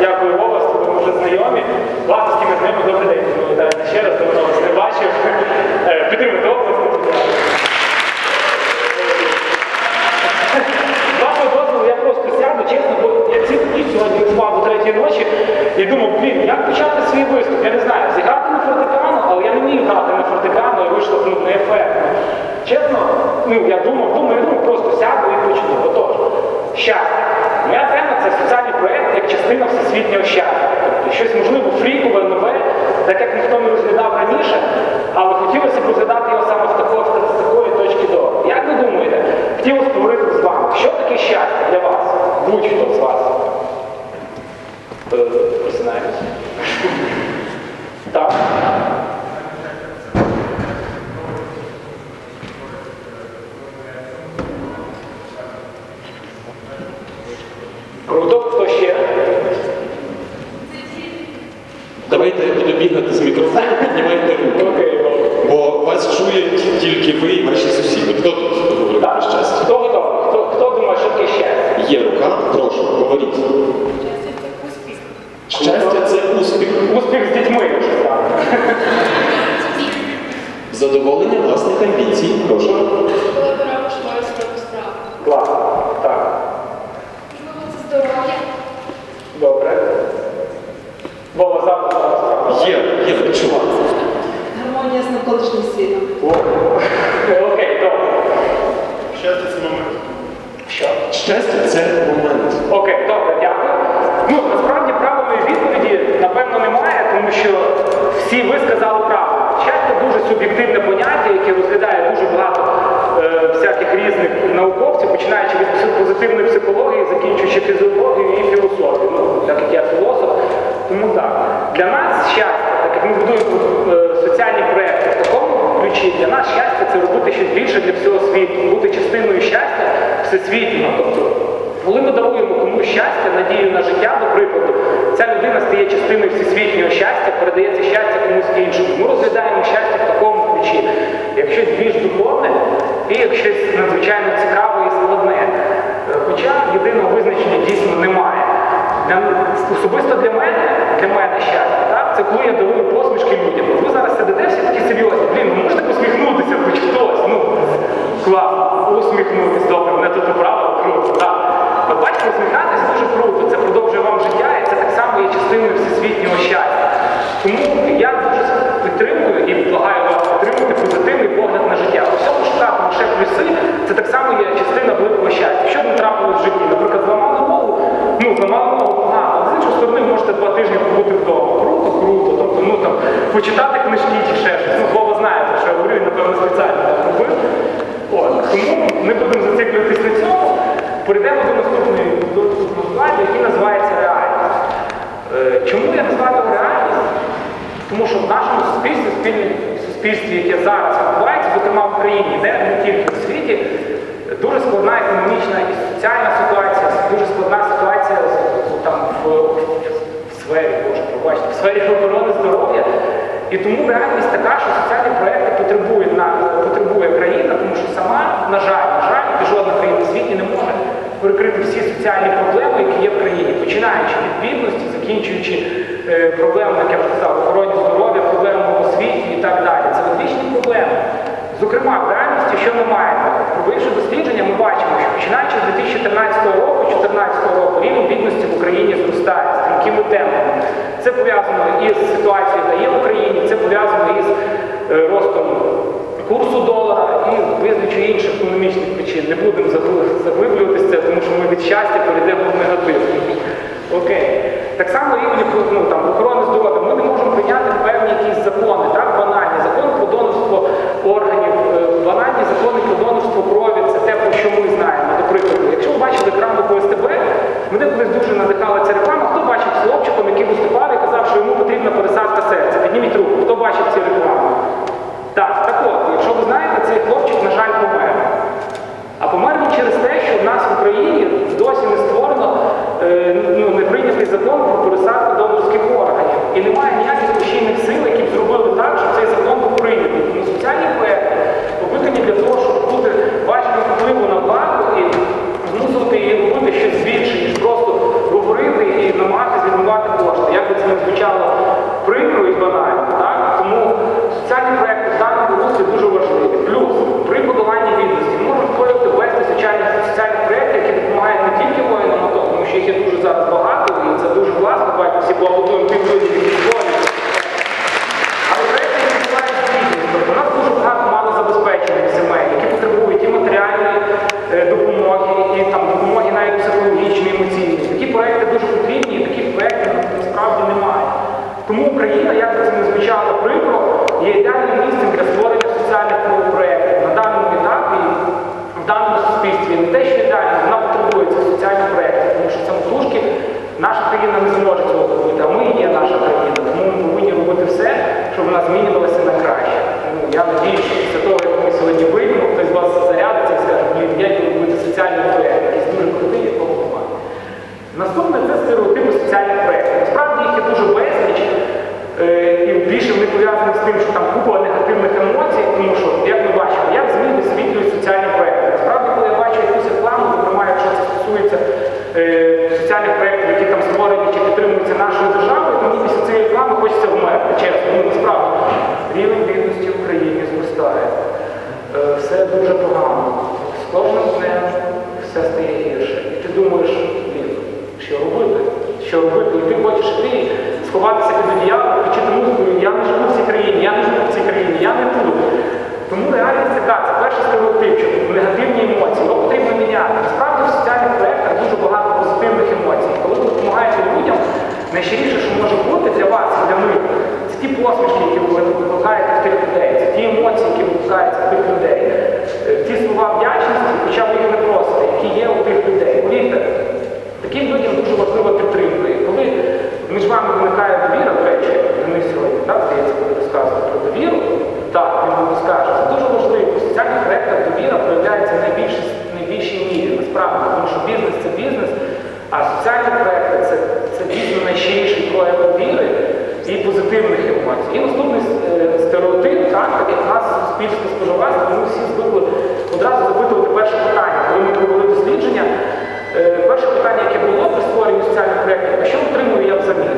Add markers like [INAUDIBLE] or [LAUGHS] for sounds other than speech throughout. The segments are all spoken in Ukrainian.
Дякую Вова, з тобою вже знайомі. Власне, з кимось ними добрий день. Ще раз давно вас не бачив. Е, підтримуйте довго. Вашого дозволу я просто сяду, чесно, бо я ці дні сьогодні спав до третій ночі і думав, блін, як почати свій виступ? Я не знаю, зіграти на фортепіано, але я не вмію грати на фортепіано і вийшло ну, не ефектно. Чесно, ну я думав, думаю, думав, просто сяду і почну. Отож, щастя. Моя тема це соціальні проєкти частина всесвітнього щастя. Тобто щось можливо фрікове, нове, так як ніхто не розглядав раніше, але хотілося б розглядати його саме в такої, з такої точки зору. Як ви думаєте, хотілося поговорити з вами, що таке щастя для вас? Будь-хто з вас. Е, Просинаємося. Так. Круто, хто ще? Давайте я буду бігати з мікрофоном, піднімайте руки. Окей, добре. Бо вас чують тільки ви і ваші сусіди. Хто тут говорить Так, про щастя? хто готовий? Хто, хто думає, що таке щастя? Є рука, прошу, говоріть. Щастя це успіх. Успіх з дітьми, якщо так. Задоволення власних амбіцій. Прошу. Коли ви свою свою справу. Клас. Так. Можливо, це здоров'я. Добре. Вова завтра справа. Є, є відчувати. Гармонія з навколишнім світом. Окей, добре. Щастя це момент. Що? Щастя це момент. Окей, добре, дякую. Ну, насправді правильної відповіді, напевно, немає, тому що всі ви сказали правду. Щастя дуже суб'єктивне поняття, яке розглядає дуже багато е, всяких різних науковців, починаючи від позитивної психології, закінчуючи фізіологією і філософією. Ну, так як я філософ, тому так. Для нас щастя, так як ми будуємо е, соціальні проекти в такому ключі, для нас щастя це робити щось більше для всього світу, бути частиною щастя всесвітнього. Тобто, коли ми даруємо комусь щастя, надію на життя, до прикладу, ця людина стає частиною всесвітнього щастя, передається щастя комусь іншому. Ми розглядаємо щастя в такому ключі, як щось більш духовне і як щось надзвичайно цікаве і складне. Е, Хоча єдиного визначення дійсно немає. Для, особисто для мене, для мене щастя, так, це коли я дарую посмішки людям. От ви зараз сидите всі такі серйозні, блін, ви можете посміхнутися хоч хтось. Ну, класно, усміхнутися, добре, мене тут управило, круто. Так. От бачите, усміхатися дуже круто, це продовжує вам життя, і це так само є частиною всесвітнього щастя. Тому я дуже підтримую і благаю вас підтримувати позитивний погляд на життя. У всьому шукати лише плюси, це так само є частина великого щастя. Що б не трапилось в житті? Наприклад, зламали ногу, ну, зламали ногу погано, але з іншої сторони можете два тижні побути вдома. Круто, круто. Тобто, ну там, почитати книжки чи ще щось. Ну, Вова знає, про що я говорю, і, напевно, спеціально так робив. От. Тому не будемо зациклюватись на цьому. Перейдемо до наступної до наступного слайду, який називається реальність. Е, Чому я назвав його реальність? Тому що в нашому суспільстві, суспільстві, яке зараз відбувається, зокрема в Україні, де не тільки в світі, дуже складна економічна і соціальна ситуація, дуже складна ситуація там, в, в сфері, боже, пробачте, в сфері охорони здоров'я. І тому реальність така, що соціальні проекти потребує, потребує країна, тому що сама, на жаль, на жаль, і жодна країна в світі не може перекрити всі соціальні проблеми, які є в країні, починаючи від бідності, закінчуючи е, проблемами, як я вже сказав, охороні здоров'я, проблемами в освіті і так далі. Це одвічні проблеми. Зокрема, в реальності, що ми маємо? Провівши дослідження, ми бачимо, що починаючи з 2014 року, 2014 року рівень бідності в Україні зростає стрімкими темпами. Це пов'язано із ситуацією, яка є в Україні, це пов'язано із Все дуже погано. З кожним днем все стає гірше. І ти думаєш, блін, що робити? Що робити? І ти хочеш іти сховатися під одіяло, включити музику, я не живу в цій країні, я не живу в цій країні, я не тут. Тому реальність така, це перший стереотип, що негативні емоції, його потрібно міняти. Насправді в соціальних проєктах дуже багато позитивних емоцій. Коли ви допомагаєте людям, найщиріше, що може бути для вас і для них, це ті посмішки, які ви викликаєте в тих людей, це ті емоції, викликаються тих людей, Е, ті слова вдячності, хоча б їх не просите, які є у тих людей. Повірте, таким людям дуже важлива підтримка. І коли між вами виникає довіра, до речі, ми сьогодні, так, здається, буде розказувати про довіру, так, він вам розкаже, це дуже важливо. В соціальних проєктах довіра проявляється в найбільшій, мірі, насправді, тому що бізнес це бізнес, а соціальні проєкти це, це дійсно найщиріший прояв довіри і позитивних емоцій. І наступний е, стереотип, так, як нас суспільство споживацтво, ми всі звикли одразу запитувати перше питання. Коли ми провели дослідження, е, перше питання, яке було при створенні соціальних проєктів, а що отримую я взамін?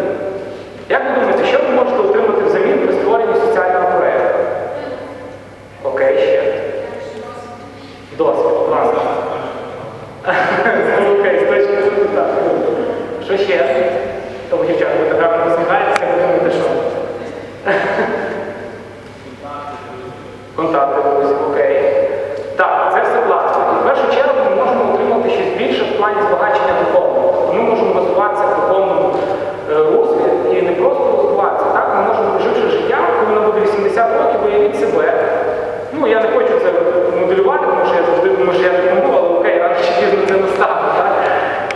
Як ви думаєте, що ви можете отримати взамін при створенні соціального проєкту? Окей, ще. Досвід, класно. [LAUGHS] Окей, з точки зору так. Що ще? Тому, дівчата, ви так гарно посміхаєтеся, ви думаєте, що? Контакти друзі, окей. Так, це все класно. І в першу чергу ми можемо отримати щось більше в плані збагачення духовного. Тобто ми можемо розвиватися в духовному е, руслі і не просто розвиватися. Так, ми можемо, проживши життя, коли нам буде 80 років, виявити себе. Ну, я не хочу це моделювати, тому що я завжди думаю, що я не можу, але окей, рано чи пізно це настане. Так?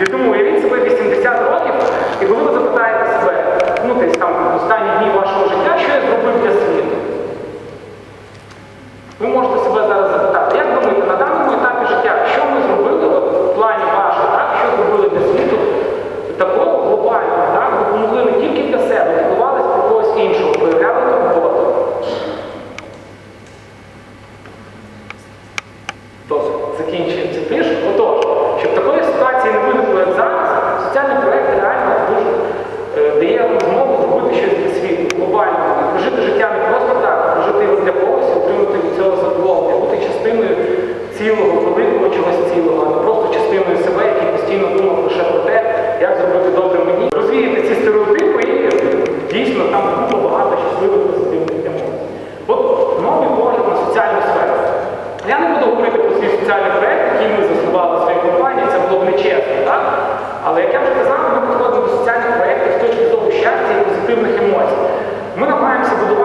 І тому уявіть себе 80 років, і коли ви запитаєте себе, ну десь там в останні дні вашого життя, що я зробив для світу? Ви можете себе зараз запитати, як думаєте, на даному етапі життя, що ми зробили от, в плані вашого, так, що зробили для світу, такого глобального, так, допомогли не тільки для себе, піклувались про когось іншого, проявляли турботу. Тобто, закінчуємо цю. Отож, щоб такої ситуації не виникло, як зараз, соціальний проєкт реально дуже е, дає змогу зробити щось для світу, глобально. Прожити життя не просто так, прожити його для когось, отримати від цього задоволення, бути частиною цілого, великого чогось цілого, а не просто частиною себе, який постійно думав лише про те, як зробити добре мені. Розвіяти ці стереотипи і дійсно там купа багато щасливих позитивних емоцій. От новий погляд на соціальну сферу. Я не буду говорити соціальний проєкт, який ми заснували в своїй компанії, це було б нечесно, так? Але як я вже казав, ми підходимо до соціальних проєктів з точки зору щастя і позитивних емоцій. Ми намагаємося будувати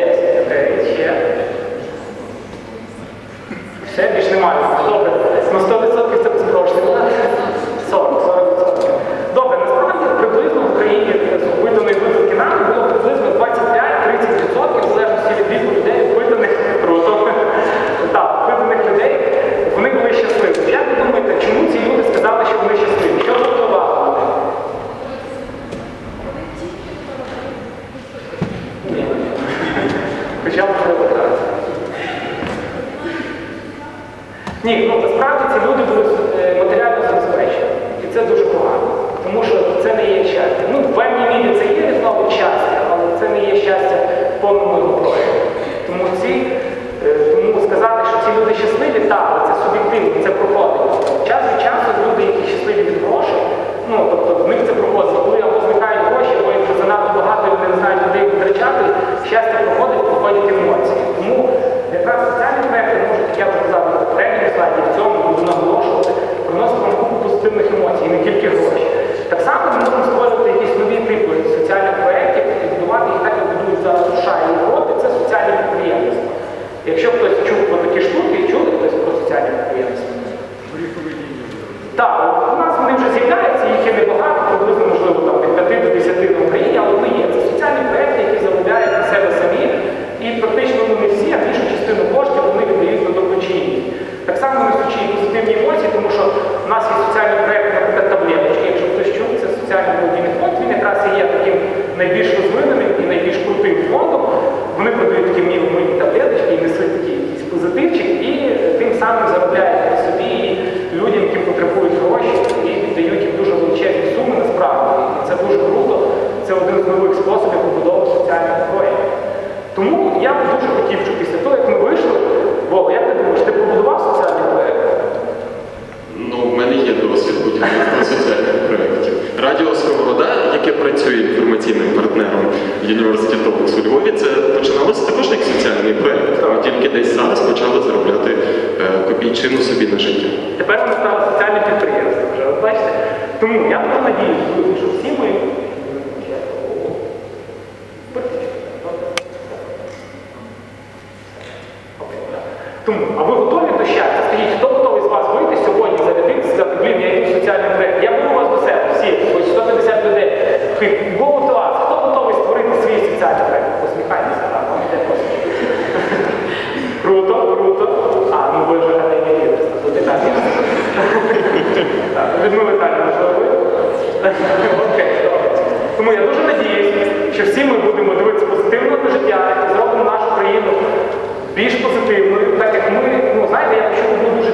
десь ще. Все більш немає. Добре. Ні, ну насправді ці люди будуть е, матеріально забезпечені. І це дуже погано. Тому що це не є щастя. Ну, в певній мірі це є знову щастя, але це не є щастя в повному його прояві. Тому ці, е, тому сказати, що ці люди щасливі, так, це суб'єктивно, це проходить. самий проєкт, а тільки десь зараз почали заробляти е, копійчину собі на життя. Тепер ми стали Тому я дуже надіюсь, що всі ми будемо дивитися позитивно на життя і зробимо нашу країну більш позитивною, так як ми, ну знаєте, я почув одну дуже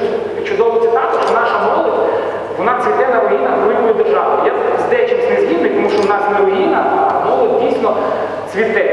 чудову цитату, що наша молодь, вона цвіте на руїнах великої держави. Я з дечим не згідний, тому що в нас не руїна, а молодь дійсно цвіте.